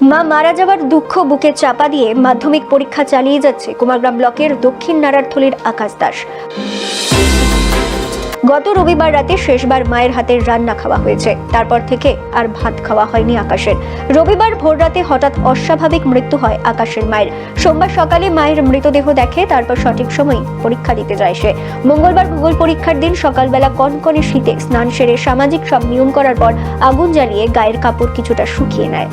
মা মারা যাওয়ার দুঃখ বুকে চাপা দিয়ে মাধ্যমিক পরীক্ষা চালিয়ে যাচ্ছে কুমারগ্রাম ব্লকের দক্ষিণ নারায়ণথলির আকাশ দাস। গত রবিবার রাতে শেষবার মায়ের হাতের রান্না খাওয়া হয়েছে। তারপর থেকে আর ভাত খাওয়া হয়নি আকাশের। রবিবার ভোররাতে হঠাৎ অস্বাভাবিক মৃত্যু হয় আকাশের মায়ের। সোমবার সকালে মায়ের মৃতদেহ দেখে তারপর সঠিক সময় পরীক্ষা দিতে যায় সে। মঙ্গলবার ভূগোল পরীক্ষার দিন সকালবেলা কনকনে শীতে স্নান সেরে সামাজিক সব নিয়ম করার পর আগুন জ্বালিয়ে গায়ের কাপড় কিছুটা শুকিয়ে নেয়।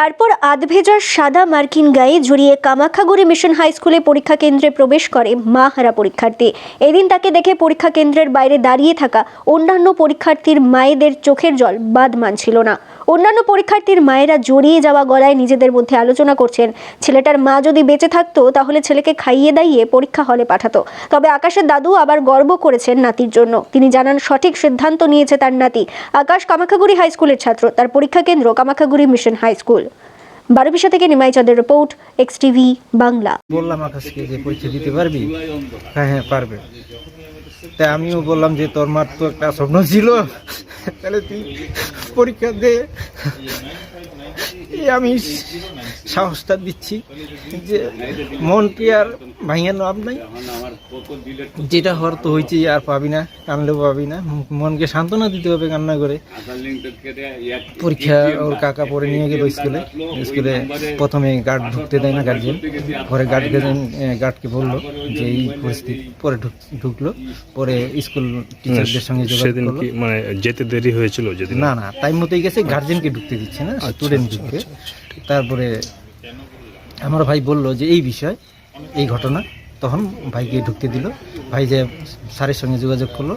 তারপর আধভেজার সাদা মার্কিন গায়ে জড়িয়ে কামাখাগুড়ি মিশন হাই স্কুলে পরীক্ষা কেন্দ্রে প্রবেশ করে মা হারা পরীক্ষার্থী। এদিন তাকে দেখে পরীক্ষা কেন্দ্রের বাইরে দাঁড়িয়ে থাকা অন্যান্য পরীক্ষার্থীর মায়েদের চোখের জল বাদ মানছিল না। অন্যান্য পরীক্ষার্থীর মায়েরা জড়িয়ে যাওয়া গলায় নিজেদের মধ্যে আলোচনা করছেন। ছেলেটার মা যদি বেঁচে থাকতো, তাহলে ছেলেকে খাইয়ে দাইয়ে পরীক্ষা হলে পাঠাতো। তবে আকাশের দাদু আবার গর্ব করেছেন নাতির জন্য। তিনি জানান, সঠিক সিদ্ধান্ত নিয়েছে তার নাতি। আকাশ কামাখাগুড়ি হাই স্কুলের ছাত্র। তার পরীক্ষা কেন্দ্র Kamakhaguri mission high school. Barobisha থেকে নিমাই চাঁদের রিপোর্ট, এক্স টিভি, বাংলা। বললাম আকাশকে যে পরীক্ষা দিতে পারবি? হ্যাঁ হ্যাঁ পারবে। তাই আমিও বললাম যে তোর মার তো একটা স্বপ্ন ছিল। তাহলে তুই পরীক্ষা দে। আমি সাহসটা দিচ্ছি যে মন কি আর ভাঙিয়ে লাভ নাই? যেটা হওয়ার তো হয়েছে আর পাবি না কানলেও পাবি না। মনকে সান্ত্বনা দিতে হবে কান্না করে। পরীক্ষা ওর কাকা পরে নিয়ে গেল স্কুলে। স্কুলে প্রথমে গার্ড ঢুকতে দেয় না গার্জেন পরে গার্ড গার্জেন গার্ডকে বলল যে এই পরিস্থিতি পরে ঢুক- ঢুকলো। পরে স্কুল টিচারদের সঙ্গে যোগাযোগ সেদিন কি মানে যেতে দেরি হয়েছিল যেদিন? না না টাইম মতোই গেছে। গার্জেনকে ঢুকতে দিচ্ছে না স্টুডেন্ট ঢুকতে তারপরে আমার ভাই বলল যে এই বিষয় এই ঘটনা। তখন ভাইকে ঢুকতে দিল। ভাই যে স্যারের সঙ্গে যোগাযোগ করল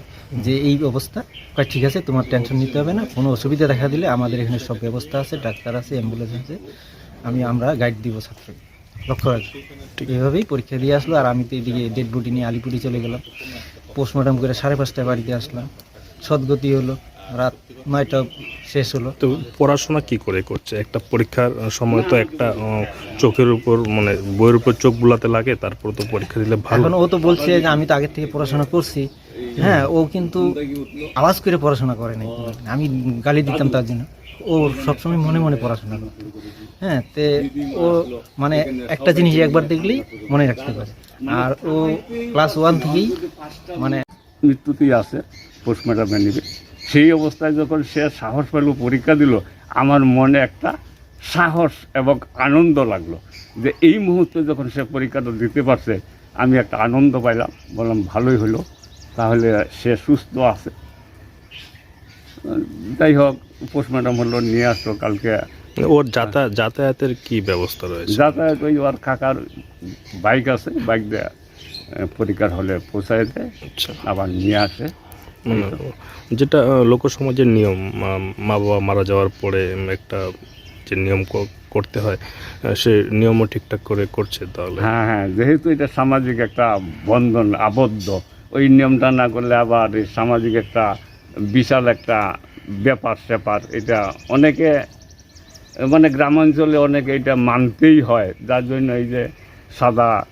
যে এই অবস্থা। কয় ঠিক আছে তোমার টেনশন নিতে হবে না। কোনো অসুবিধা দেখা দিলে আমাদের এখানে সব ব্যবস্থা আছে ডাক্তার আছে অ্যাম্বুলেন্স আছে। আমি আমরা গাইড দিব ছাত্রকে। লক্ষ্য রাখি এইভাবেই পরীক্ষা দিয়ে আসলো। আর আমি তো এদিকে ডেড বডি নিয়ে আলিপুরি চলে গেলাম। পোস্টমর্টম করে সাড়ে পাঁচটায় বাড়িতে আসলাম। সদ্গতি হলো। রাত নয়টা শেষ হলো। তো পড়াশোনা কি করে করছে? একটা পরীক্ষার সময় তো একটা চোখের উপর মানে বইয়ের উপর চোখ বুলাতে লাগে তারপর তো পরীক্ষা দিলে ভালো। এখন ও তো বলছে যে আমি তো আগের থেকে পড়াশোনা করছি। হ্যাঁ ও কিন্তু আওয়াজ করে পড়াশোনা করে নাই। আমি গালি দিতাম তার জন্য। ও সবসময় মনে মনে পড়াশোনা করতো। হ্যাঁ তে ও মানে একটা জিনিস একবার দেখলেই মনে রাখতে পারে। আর ও ক্লাস ওয়ান থেকেই মানে মৃত্যুতেই আছে পোস্টমর্টমে নিবে। সেই অবস্থায় যখন সে সাহস পেল পরীক্ষা দিল আমার মনে একটা সাহস এবং আনন্দ লাগল যে এই মুহূর্তে যখন সে পরীক্ষাটা দিতে পারছে আমি একটা আনন্দ পাইলাম। বললাম ভালোই হলো। তাহলে সে সুস্থ আছে। যাই হোক পোস্টমর্টম হলো নিয়ে আসলো কালকে ওর যাতায়াত যাতায়াতের কি ব্যবস্থা রয়েছে? যাতায়াত ওই ওর কাকার বাইক আছে বাইক দিয়ে পরীক্ষার হলে পৌঁছায় দেয়। আচ্ছা। আবার নিয়ে আসে। মানে যেটা লোকসমাজের নিয়ম, মা- মা বাবা মারা যাওয়ার পরে একটা যে নিয়ম করতে হয় সে নিয়মও ঠিকঠাক করে করছে তাহলে। হ্যাঁ হ্যাঁ যেহেতু এটা সামাজিক একটা বন্ধন, আবদ্ধ, ওই নিয়মটা না করলে আবার এই সামাজিক একটা বিশাল একটা ব্যাপার স্যাপার, এটা অনেকে মানে গ্রামাঞ্চলে অনেকে এটা মানতেই হয়। যার জন্য এই যে সাদা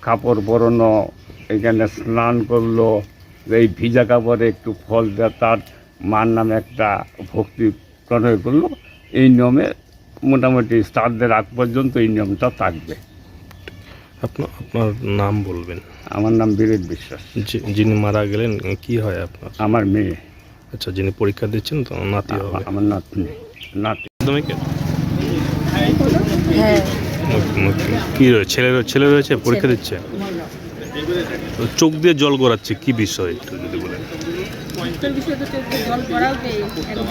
কাপড় পরানো, এখানে স্নান করল এই ভিজা কাপড়ে একটু ফল দেওয়া তার মার নামে একটা ভক্তি প্রণয় করল। এই নিয়মে মোটামুটি স্টারদের আগ পর্যন্ত এই নিয়মটা থাকবে। আপনার আপনার নাম বলবেন? আমার নাম বীরেন বিশ্বাস। যে- যিনি মারা গেলেন কি হয় আপনার? আমার মেয়ে। আচ্ছা যিনি পরীক্ষা দিচ্ছেন তো নাতি হবে। আমার নাতনি। নাতি। মাধ্যমিকে হ্যাঁ। কি রয়েছে ছেলে ছেলে রয়েছে পরীক্ষা দিচ্ছে? চোখ দিয়ে জল গড়াচ্ছে কি বিষয় একটু যদি বলেন?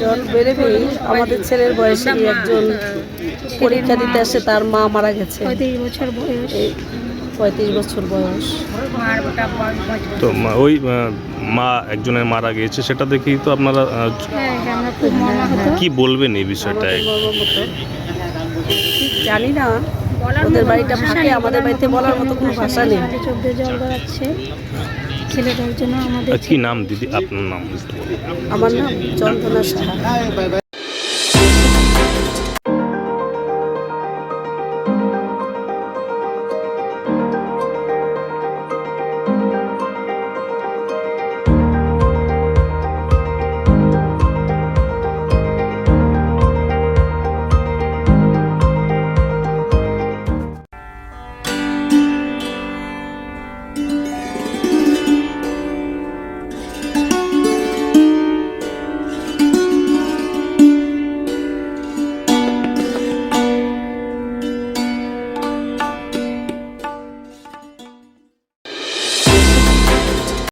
জল বেরোবে আমাদের ছেলের বয়সে একজন পরীক্ষা দিতে আসে তার মা মারা গেছে। পঁয়ত্রিশ বছর বয়স। তো ওই মা একজনের মারা গিয়েছে সেটা দেখেই তো আপনারা হ্যাঁ হ্যাঁ কি বলবেন এই বিষয়টা? আমাদের বাবার মতো ঠিক জানি না। ওদের বাড়িটা ফাঁকে আমাদের বাড়িতে বলার মতো কোনো ভাষা নেই। চোখ দিয়ে জল গড়াচ্ছে ছেলেটার জন্য আমাদের কি নাম দিদি আপনার নাম আমার নাম চন্দনা সাহা।